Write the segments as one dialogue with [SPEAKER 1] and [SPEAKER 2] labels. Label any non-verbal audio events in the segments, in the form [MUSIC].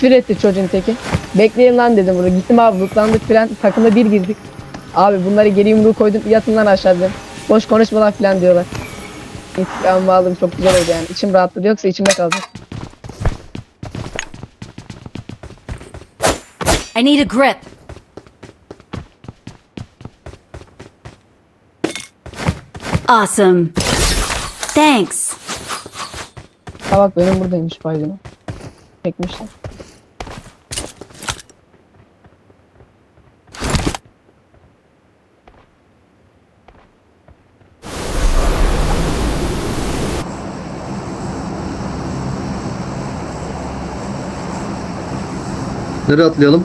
[SPEAKER 1] Küfür etti çocuğun teki. Bekleyin lan dedim burada. Gittim abi lootlandık filan. Takımda bir girdik. Abi bunları geri yumruğu koydum. Yatın lan aşağı dedim. Boş konuşma lan filan diyorlar. İntikamımı aldım. Çok güzel oldu yani. İçim rahatladı. Yoksa içimde kaldı.
[SPEAKER 2] I need a grip. Awesome. Thanks.
[SPEAKER 1] Ha bak benim buradaymış baygını. Çekmişler.
[SPEAKER 3] Nereye atlayalım?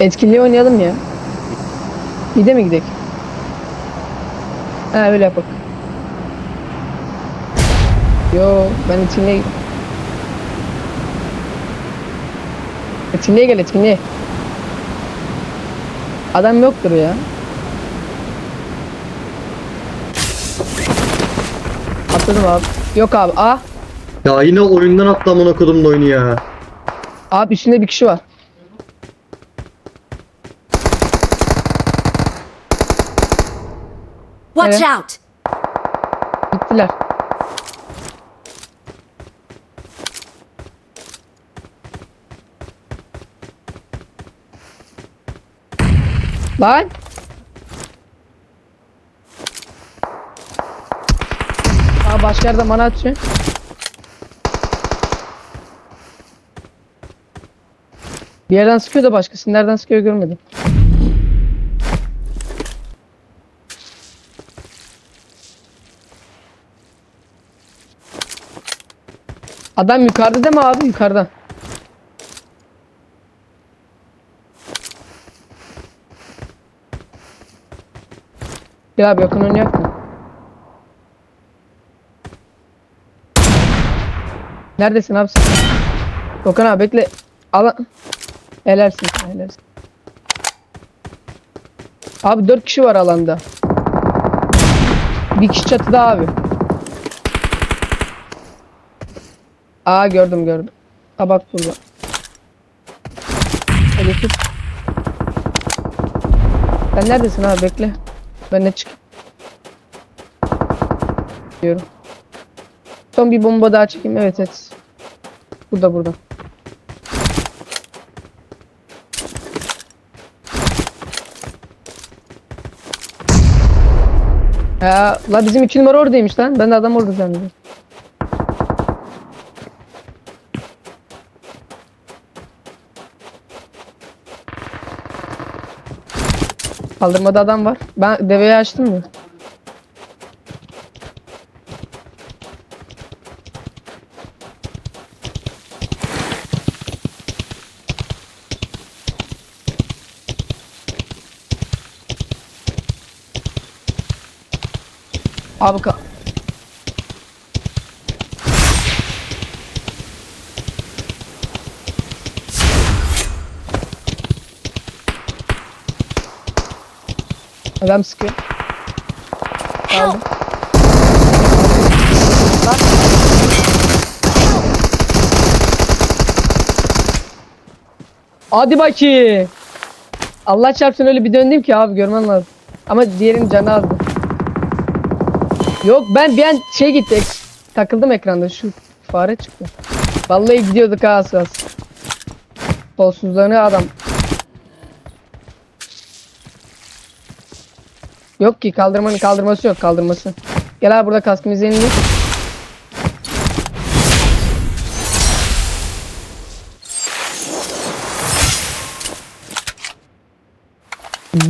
[SPEAKER 1] Etkinliği oynayalım ya. Bir de mi gidelim? Ha öyle yapak. Yo ben etkinliğe gidiyorum. Etkinliğe gel etkinliğe. Adam yoktur ya. Atladım abi. Yok abi. Aa.
[SPEAKER 3] Ya yine oyundan atlamın okudum da oyunu ya.
[SPEAKER 1] Abi üstünde bir kişi var.
[SPEAKER 2] Watch
[SPEAKER 1] Evet.
[SPEAKER 2] out.
[SPEAKER 1] Gittiler. Lan. Aa başka yerde bana atıyor. Bir yerden sıkıyor da başkası nereden sıkıyor görmedim. Adam yukarıda değil mi abi yukarıda? Gel abi yakın oynayak mı? Neredesin abi sen? Dokan abi bekle. Al. Helalsin sen, helalsin. Abi dört kişi var alanda. Bir kişi çatıda abi. Aa gördüm gördüm. Tabak burada. Hadi tut. Sen neredesin abi bekle. Ben de çık. Diyorum. Son bir bomba daha çekeyim. Evet evet. Burada burada. Ya la bizim iki numara oradaymış lan. Ben de adam orada zannediyorum. Kaldırmada adam var. Ben deveyi açtım mı? Abi ka Adam sıkıyor. Aldım. Lan. Hadi bakayım. Allah çarpsın öyle bir döndüm ki abi görmen lazım. Ama diğerinin canı azdı. Yok ben bir an şey gitti. Takıldım ekranda şu fare çıktı. Vallahi gidiyorduk az az. Kolsuzlarını adam. Yok ki kaldırmanın kaldırması yok kaldırması. Gel abi burada kaskımızı yenileyelim.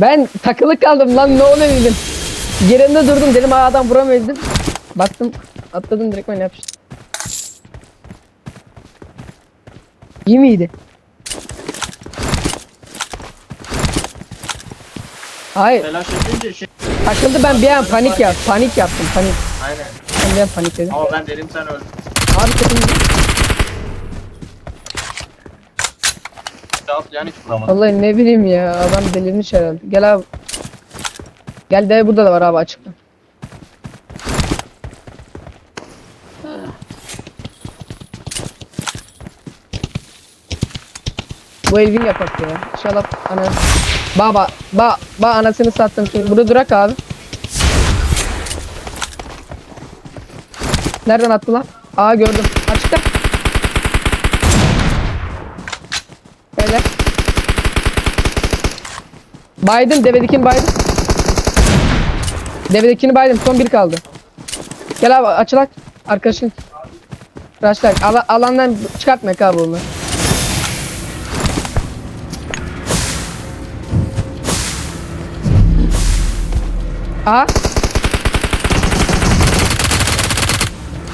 [SPEAKER 1] Ben takılı kaldım lan ne oluyor dedim. Yerinde durdum dedim aa adam dedim. Baktım atladım direkt oyuna yapıştım. İyi miydi? Hayır
[SPEAKER 4] Telaş edince şey...
[SPEAKER 1] takıldı ben bir an panik yap panik yaptım panik.
[SPEAKER 4] Aynen.
[SPEAKER 1] Ben bir an panikledim.
[SPEAKER 4] Ama ben dedim sen öldün.
[SPEAKER 1] Abi takıldı.
[SPEAKER 4] Yani.
[SPEAKER 1] Vallahi ne bileyim ya adam delirmiş herhalde. Gel abi. Gel de burada da var abi açıkta. Bu Elvin yapak ya. İnşallah ana. Baba, ba, ba anasını sattım. Şimdi burada durak abi. Nereden attı lan? Aa gördüm. Açıkta. Böyle. Baydım devedekini baydım. Devedekini baydım. Son bir kaldı. Gel abi açılak. Arkadaşın. Raşlak. Ala, alandan çıkartmak abi onu. Aha.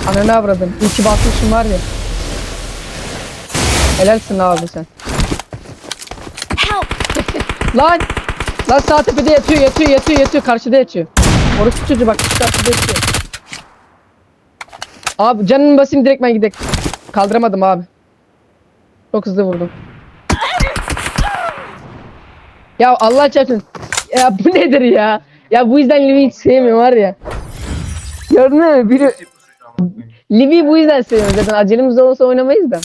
[SPEAKER 1] Ananı avradım. İyi ki basmışım var ya. Helalsin abi sen. Lan! Lan sağ tepede yatıyor, yatıyor, yatıyor, yatıyor. Karşıda yatıyor. Orası çocuğu bak, karşıda yatıyor. Abi canını basayım direkt ben gidek. Kaldıramadım abi. Çok hızlı vurdum. Ya Allah çarpsın. Ya bu [LAUGHS] nedir ya? Ya bu yüzden Livi'yi hiç sevmiyorum var ya. Gördün mü? Biri Livi'yi bu yüzden seviyorum zaten. Acelemiz olsa oynamayız da.